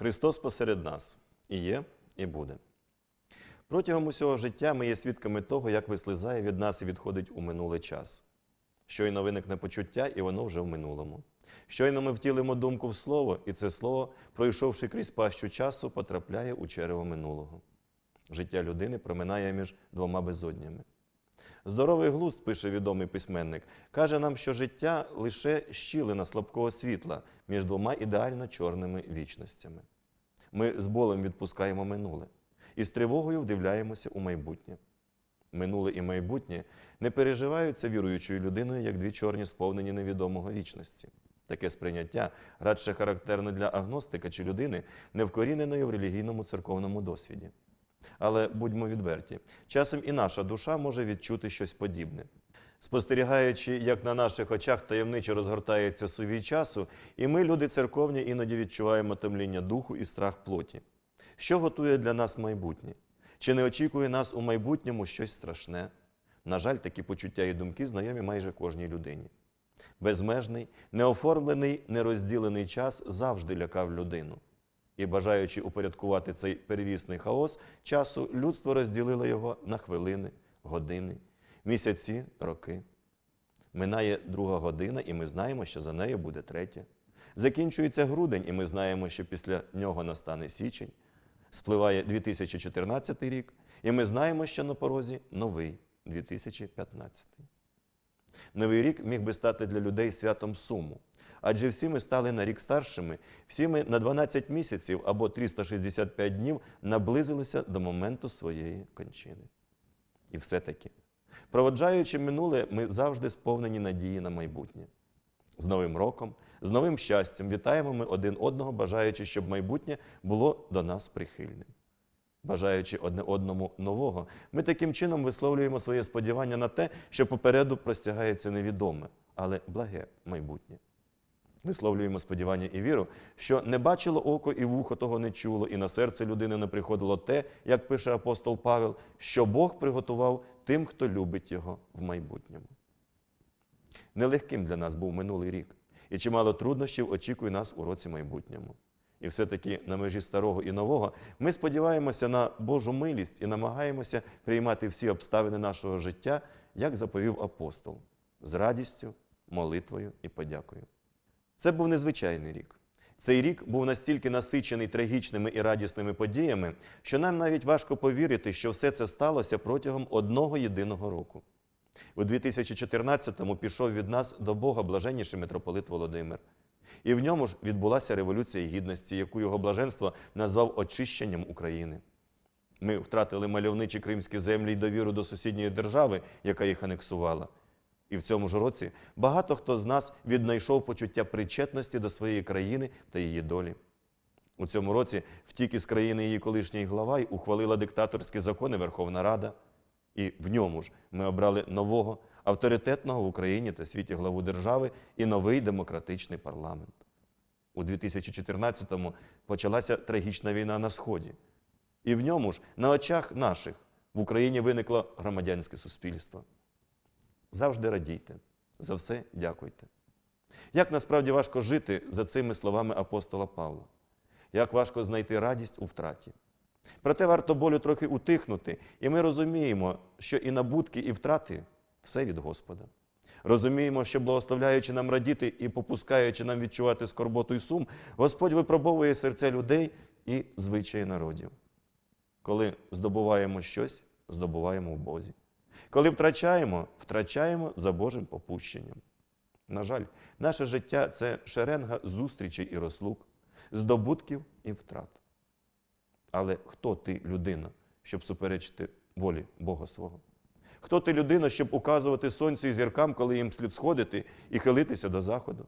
Христос посеред нас і є, і буде. Протягом усього життя ми є свідками того, як вислизає від нас і відходить у минулий час. Щойно виникне почуття, і воно вже в минулому. Щойно ми втілимо думку в слово, і це слово, пройшовши крізь пащу часу, потрапляє у черево минулого. Життя людини проминає між двома безоднями. Здоровий глузд, пише відомий письменник, каже нам, що життя лише щілина слабкого світла між двома ідеально чорними вічностями. Ми з болем відпускаємо минуле і з тривогою вдивляємося у майбутнє. Минуле і майбутнє не переживаються віруючою людиною як дві чорні сповнені невідомого вічності. Таке сприйняття радше характерне для агностика чи людини, невкоріненої в релігійному церковному досвіді. Але будьмо відверті, часом і наша душа може відчути щось подібне. Спостерігаючи, як на наших очах таємниче розгортається сувій часу, і ми, люди церковні, іноді відчуваємо томління духу і страх плоті. Що готує для нас майбутнє? Чи не очікує нас у майбутньому щось страшне? На жаль, такі почуття і думки знайомі майже кожній людині. Безмежний, неоформлений, нерозділений час завжди лякав людину. І, бажаючи упорядкувати цей перевісний хаос часу, людство розділило його на хвилини, години, місяці, роки. Минає друга година, і ми знаємо, що за нею буде третя. Закінчується грудень, і ми знаємо, що після нього настане січень. Спливає 2014 рік, і ми знаємо, що на порозі новий 2015. Новий рік міг би стати для людей святом суму. Адже всі ми стали на рік старшими, всі ми на 12 місяців або 365 днів наблизилися до моменту своєї кончини. І все-таки, проводжаючи минуле, ми завжди сповнені надії на майбутнє. З Новим роком, з новим щастям вітаємо ми один одного, бажаючи, щоб майбутнє було до нас прихильним. Бажаючи одне одному нового, ми таким чином висловлюємо своє сподівання на те, що попереду простягається невідоме, але благе майбутнє. Висловлюємо сподівання і віру, що не бачило око і вухо того не чуло, і на серце людини не приходило те, як пише апостол Павел, що Бог приготував тим, хто любить його в майбутньому. Нелегким для нас був минулий рік, і чимало труднощів очікує нас у році майбутньому. І все-таки на межі старого і нового ми сподіваємося на Божу милість і намагаємося приймати всі обставини нашого життя, як заповів апостол, з радістю, молитвою і подякою. Це був незвичайний рік. Цей рік був настільки насичений трагічними і радісними подіями, що нам навіть важко повірити, що все це сталося протягом одного єдиного року. У 2014-му пішов від нас до Бога блаженніший митрополит Володимир. І в ньому ж відбулася революція гідності, яку його блаженство назвав очищенням України. Ми втратили мальовничі кримські землі й довіру до сусідньої держави, яка їх анексувала. І в цьому ж році багато хто з нас віднайшов почуття причетності до своєї країни та її долі. У цьому році втік із країни її колишній глава й ухвалила диктаторські закони Верховна Рада. І в ньому ж ми обрали нового, авторитетного в Україні та світі главу держави і новий демократичний парламент. У 2014-му почалася трагічна війна на Сході. І в ньому ж, на очах наших, в Україні виникло громадянське суспільство. Завжди радійте, за все дякуйте. Як насправді важко жити за цими словами апостола Павла? Як важко знайти радість у втраті? Проте варто болю трохи утихнути, і ми розуміємо, що і набутки, і втрати все від Господа. Розуміємо, що благословляючи нам радіти і попускаючи нам відчувати скорботу і сум, Господь випробовує серця людей і звичаї народів. Коли здобуваємо щось, здобуваємо в Бозі. Коли втрачаємо, втрачаємо за Божим попущенням. На жаль, наше життя це шеренга зустрічей і розлук, здобутків і втрат. Але хто ти, людина, щоб суперечити волі Бога свого? Хто ти людина, щоб указувати сонцю і зіркам, коли їм слід сходити і хилитися до заходу?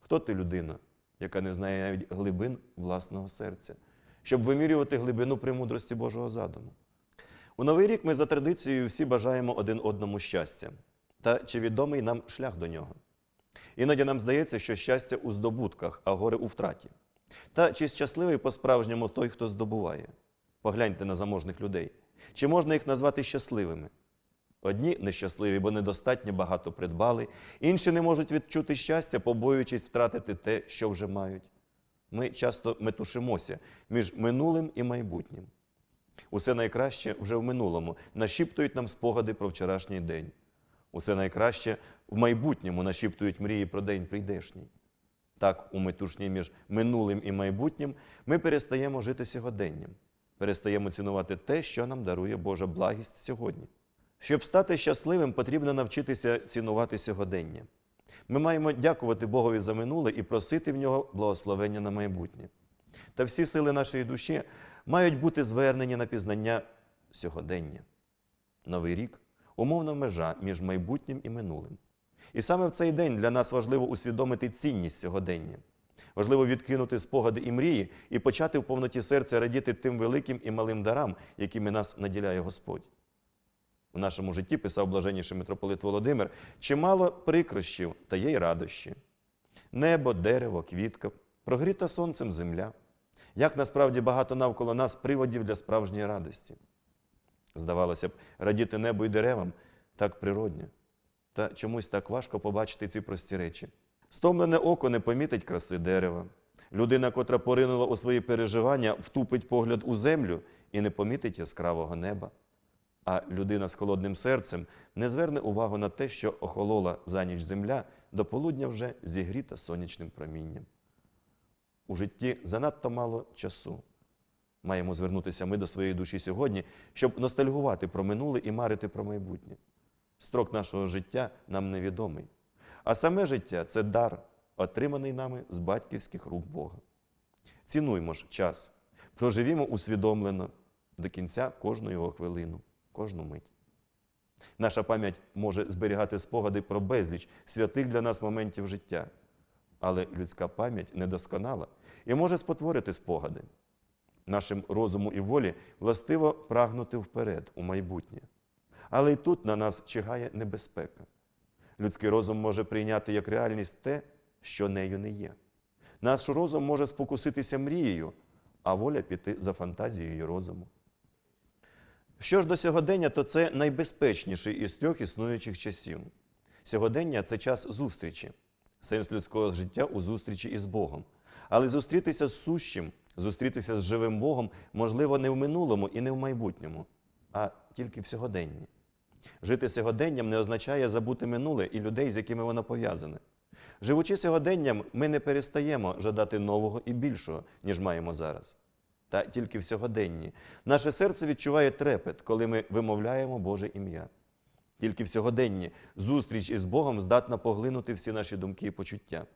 Хто ти людина, яка не знає навіть глибин власного серця, щоб вимірювати глибину премудрості Божого задуму? У новий рік ми за традицією всі бажаємо один одному щастя. Та чи відомий нам шлях до нього? Іноді нам здається, що щастя у здобутках, а горе у втраті. Та чи щасливий по-справжньому той, хто здобуває? Погляньте на заможних людей. Чи можна їх назвати щасливими? Одні нещасливі, бо недостатньо багато придбали, інші не можуть відчути щастя, побоюючись втратити те, що вже мають. Ми часто метушимося між минулим і майбутнім. Усе найкраще вже в минулому нашіптують нам спогади про вчорашній день. Усе найкраще в майбутньому нашіптують мрії про день прийдешній. Так, у метушні між минулим і майбутнім ми перестаємо жити сьогоденням, перестаємо цінувати те, що нам дарує Божа благість сьогодні. Щоб стати щасливим, потрібно навчитися цінувати сьогодення. Ми маємо дякувати Богові за минуле і просити в нього благословення на майбутнє. Та всі сили нашої душі мають бути звернені на пізнання сьогодення. Новий рік умовна межа між майбутнім і минулим. І саме в цей день для нас важливо усвідомити цінність сьогодення. Важливо відкинути спогади і мрії і почати в повноті серця радіти тим великим і малим дарам, якими нас наділяє Господь. У нашому житті писав блаженніший митрополит Володимир, чимало прикрощів та є й радощі. Небо, дерево, квітка, прогріта сонцем земля. Як насправді багато навколо нас приводів для справжньої радості. Здавалося б, радіти небу і деревам так природньо. Та чомусь так важко побачити ці прості речі. Стомлене око не помітить краси дерева. Людина, котра поринула у свої переживання, втупить погляд у землю і не помітить яскравого неба. А людина з холодним серцем не зверне увагу на те, що охолола за ніч земля до полудня вже зігріта сонячним промінням. У житті занадто мало часу. Маємо звернутися ми до своєї душі сьогодні, щоб ностальгувати про минуле і марити про майбутнє. Строк нашого життя нам невідомий. А саме життя це дар, отриманий нами з батьківських рук Бога. Цінуймо ж час, проживімо усвідомлено до кінця кожну його хвилину, кожну мить. Наша пам'ять може зберігати спогади про безліч святих для нас моментів життя, але людська пам'ять недосконала і може спотворити спогади. Нашим розуму і волі властиво прагнути вперед у майбутнє. Але й тут на нас чигає небезпека. Людський розум може прийняти як реальність те, що нею не є. Наш розум може спокуситися мрією, а воля піти за фантазією розуму. Що ж до сьогодення, то це найбезпечніший із трьох існуючих часів. Сьогодення це час зустрічі, сенс людського життя у зустрічі із Богом. Але зустрітися з сущим, зустрітися з живим Богом можливо не в минулому і не в майбутньому, а тільки в сьогоденні. Жити сьогоденням не означає забути минуле і людей, з якими воно пов'язане. Живучи сьогоденням, ми не перестаємо жадати нового і більшого, ніж маємо зараз. Та тільки в сьогоденні. Наше серце відчуває трепет, коли ми вимовляємо Боже ім'я. Тільки в сьогоденні зустріч із Богом здатна поглинути всі наші думки і почуття.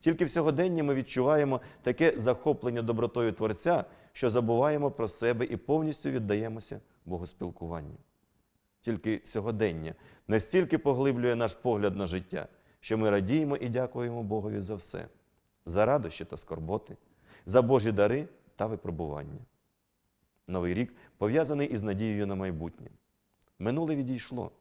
Тільки в сьогоденні ми відчуваємо таке захоплення добротою Творця, що забуваємо про себе і повністю віддаємося богоспілкуванню. Тільки сьогодення настільки поглиблює наш погляд на життя, що ми радіємо і дякуємо Богові за все, за радощі та скорботи, за Божі дари та випробування. Новий рік пов'язаний із надією на майбутнє. Минуле відійшло.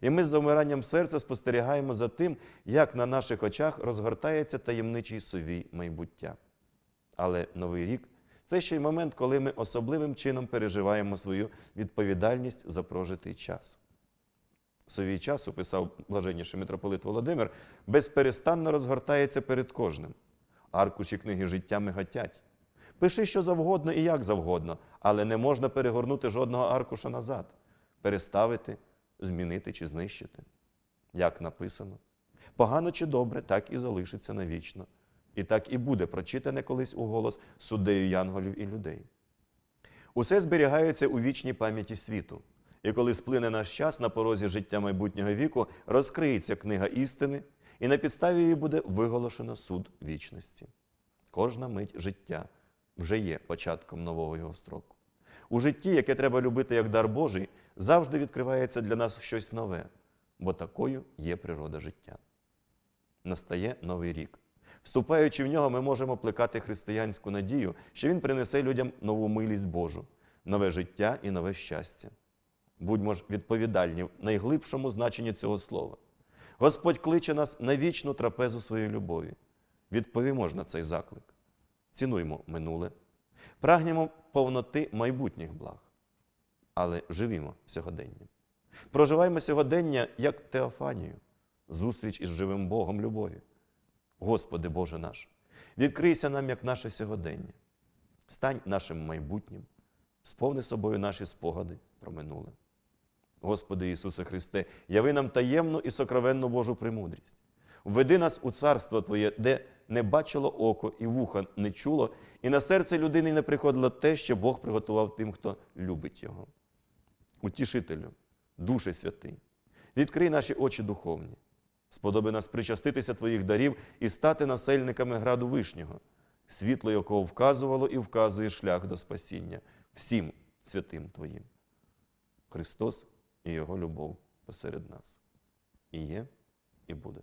І ми з завмиранням серця спостерігаємо за тим, як на наших очах розгортається таємничий сувій майбуття. Але Новий рік це ще й момент, коли ми особливим чином переживаємо свою відповідальність за прожитий час. Сувій часу, писав блаженніший митрополит Володимир, безперестанно розгортається перед кожним. Аркуші книги життя миготять. Пиши що завгодно і як завгодно, але не можна перегорнути жодного аркуша назад, переставити, змінити чи знищити. Як написано, погано чи добре, так і залишиться навічно. І так і буде прочитане колись у голос суддею янголів і людей. Усе зберігається у вічній пам'яті світу. І коли сплине наш час на порозі життя майбутнього віку, розкриється книга істини, і на підставі її буде виголошено суд вічності. Кожна мить життя вже є початком нового його строку. У житті, яке треба любити як дар Божий, завжди відкривається для нас щось нове, бо такою є природа життя. Настає новий рік. Вступаючи в нього, ми можемо плекати християнську надію, що він принесе людям нову милість Божу, нове життя і нове щастя. Будьмо ж відповідальні в найглибшому значенні цього слова. Господь кличе нас на вічну трапезу своєї любові. Відповімо ж на цей заклик. Цінуймо минуле, прагнемо повноти майбутніх благ, але живімо сьогоденням. Проживаємо сьогодення як Теофанію, зустріч із живим Богом любові. Господи Боже наш, Відкрийся нам, як наше сьогодення. Стань нашим майбутнім, сповни собою наші спогади про минуле. Господи Ісусе Христе, яви нам таємну і сокровенну Божу премудрість. Введи нас у царство Твоє, де не бачило око і вуха не чуло, і на серце людини не приходило те, що Бог приготував тим, хто любить Його. Утішителю, Душе Святий, відкрий наші очі духовні, сподоби нас причаститися Твоїх дарів і стати насельниками граду Вишнього, світло якого вказувало і вказує шлях до спасіння всім святим Твоїм. Христос і Його любов посеред нас. І є, і буде.